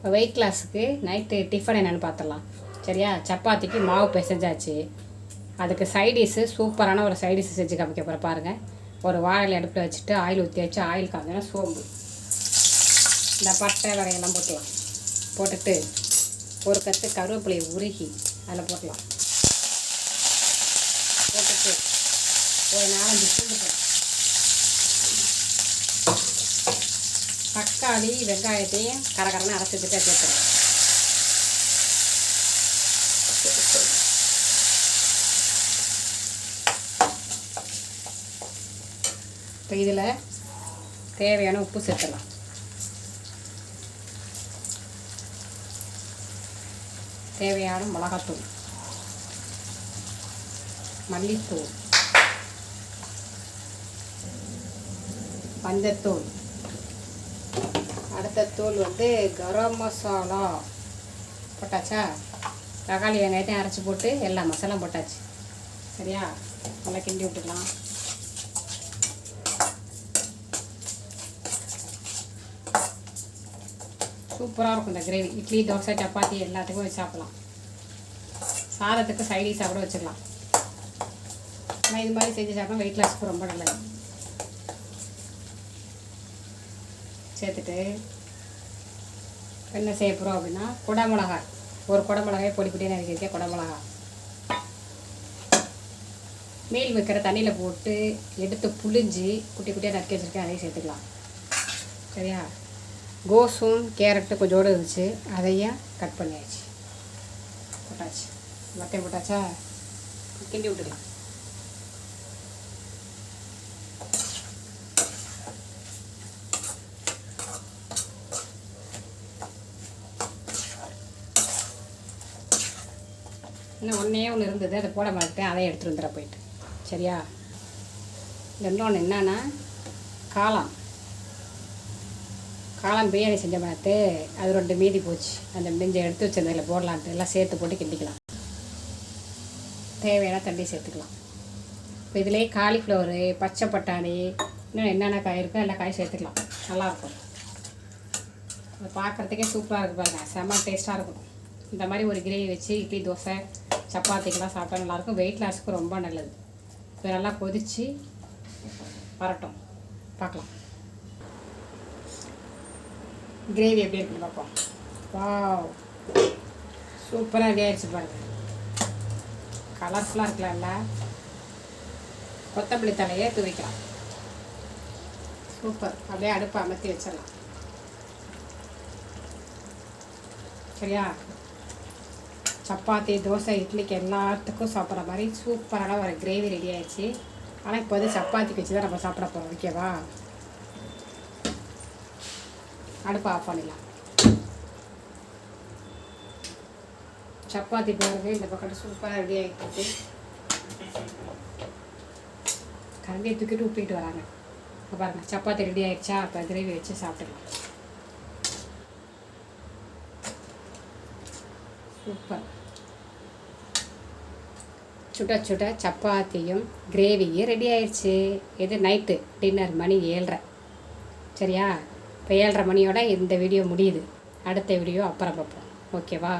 இப்போ வெயிட் கிளாஸுக்கு night tiffin என்னென்னு பார்த்துடலாம். சரியா? சப்பாத்திக்கு மாவு பிசைஞ்சாச்சு. அதுக்கு சைடிஷு சூப்பரான ஒரு சைடிஷ் செஞ்சு காமிக்க போகிற பாருங்கள் ஒரு வாழையில அடுப்பில் வச்சுட்டு ஆயில் ஊற்றி வச்சு ஆயில் காமிச்சோன்னா சோம்பு. இந்த பட்டை வகையெல்லாம் போட்டுலாம் போட்டுட்டு ஒரு கத்து கருவேப்பிலையை உருகி அதில் போட்டலாம் போட்டுட்டு ஒரு நாலஞ்சு பூண்டு போடலாம். தக்காளி வெங்காயத்தையும் கரகரன்னு அரைச்சி வச்சுட்டு சேர்த்துக்கலாம் இப்போ இதில் தேவையான உப்பு சேர்த்துடலாம். தேவையான மிளகாத்தூள் மல்லித்தூள் மஞ்சத்தூள் அடுத்த வந்து கரம் மசாலா போட்டாச்சா? தக்காளி வெங்காயத்தையும் அரைச்சி போட்டு எல்லா மசாலாம் போட்டாச்சு. சரியா? நல்லா கிண்டி விட்டுடலாம். சூப்பராக இருக்கும் இந்த கிரேவி. இட்லி தோசை சப்பாத்தி எல்லாத்துக்கும் வச்சு சாப்பிடலாம். சாதத்துக்கு சைடிஷாக கூட வச்சுக்கலாம். ஆனால் இது மாதிரி செஞ்சு சாப்பிட்டா வெயிட் லாஸ்க்கு ரொம்ப நல்லது. சேர்த்துட்டு என்ன செய்ய போகிறோம் அப்படின்னா குடமிளகாய். ஒரு குடமிளகாய் பொடி பொடியாக நறுக்கிருக்கேன் குடமிளகாய். மீல் வைக்கிற தண்ணியில் போட்டு எடுத்து புளிஞ்சு குட்டி குட்டியாக நறுக்கி வச்சுருக்கேன் அதையும் சேர்த்துக்கலாம். சரியா? கோஸும் கேரட்டு கொஞ்சோடு இருந்துச்சு அதையும் கட் பண்ணியாச்சு. போட்டாச்சு. மத்தையும் போட்டாச்சா? கிண்டி விட்டுக்கலாம். இன்னும் ஒன்றே ஒன்று இருந்தது அதை போட மாட்டேன் அதை எடுத்துகிட்டு வந்துட போயிட்டு. சரியா? இன்னொன்று என்னன்னா காளான். காளான் பிரியாணி செஞ்ச பார்த்து அது ரெண்டு மீதி போச்சு. அந்த மிஞ்ச எடுத்து வச்சிருந்ததில் போடலான்ட்டு எல்லாம் சேர்த்து போட்டு கிண்டிக்கலாம். தேவையான தண்ணி சேர்த்துக்கலாம். இப்போ இதிலே காலிஃப்ளவரு பச்சை பட்டாணி இன்னும் என்னென்ன காய் இருக்கோ எல்லா காயும் சேர்த்துக்கலாம். நல்லாயிருக்கும் அதை பார்க்குறதுக்கே சூப்பராக இருக்கு பாருங்கள் செம்ம டேஸ்ட்டாக இருக்கும். இந்த மாதிரி ஒரு கிரேவி வச்சு இட்லி தோசை சப்பாத்திக்கெலாம் சாப்பிட்டா நல்லாயிருக்கும். வெயிட் லாஸுக்கு ரொம்ப நல்லது. இப்போ நல்லா கொதித்து வரட்டும். பார்க்கலாம். கிரேவி எப்படி இருக்குன்னு பார்ப்போம். வாவ்! சூப்பராக ரெடி ஆயிடுச்சு பாருங்க. கலர்ஃபுல்லாக இருக்கலாம்ல. கொத்தமல்லி தலையே துவைக்கலாம். சூப்பர் அப்படியே அடுப்பை அமர்த்தி வச்சிடலாம். சரியா? சப்பாத்தி தோசை இட்லிக்கு எல்லாத்துக்கும் சாப்பிட்ற மாதிரி சூப்பரான ஒரு கிரேவி ரெடி ஆயிடுச்சு. ஆனால் இப்போ வந்து சப்பாத்திக்கு வச்சு தான் நம்ம சாப்பிட போகிறோம் ஓகேவா அடுப்பை ஆஃப் பண்ணிடலாம். சப்பாத்தி பாருங்க இந்த பக்கம் சூப்பராக ரெடி ஆகிட்டு கரண்டியை தூக்கிட்டு உப்பிட்டு வராங்க. இப்போ பாருங்க சப்பாத்தி ரெடி ஆயிடுச்சா? இப்போ கிரேவி வச்சு சாப்பிட்டுக்கலாம். சூப்பர் சுட சுட சப்பாத்தியும் கிரேவியும் ரெடி ஆயிடுச்சு இது நைட்டு டின்னர் மணி ஏழரை. சரியா? இப்போ ஏழ்ரை மணியோட இந்த வீடியோ முடியுது. அடுத்த வீடியோ அப்புறம் பார்ப்போம். ஓகேவா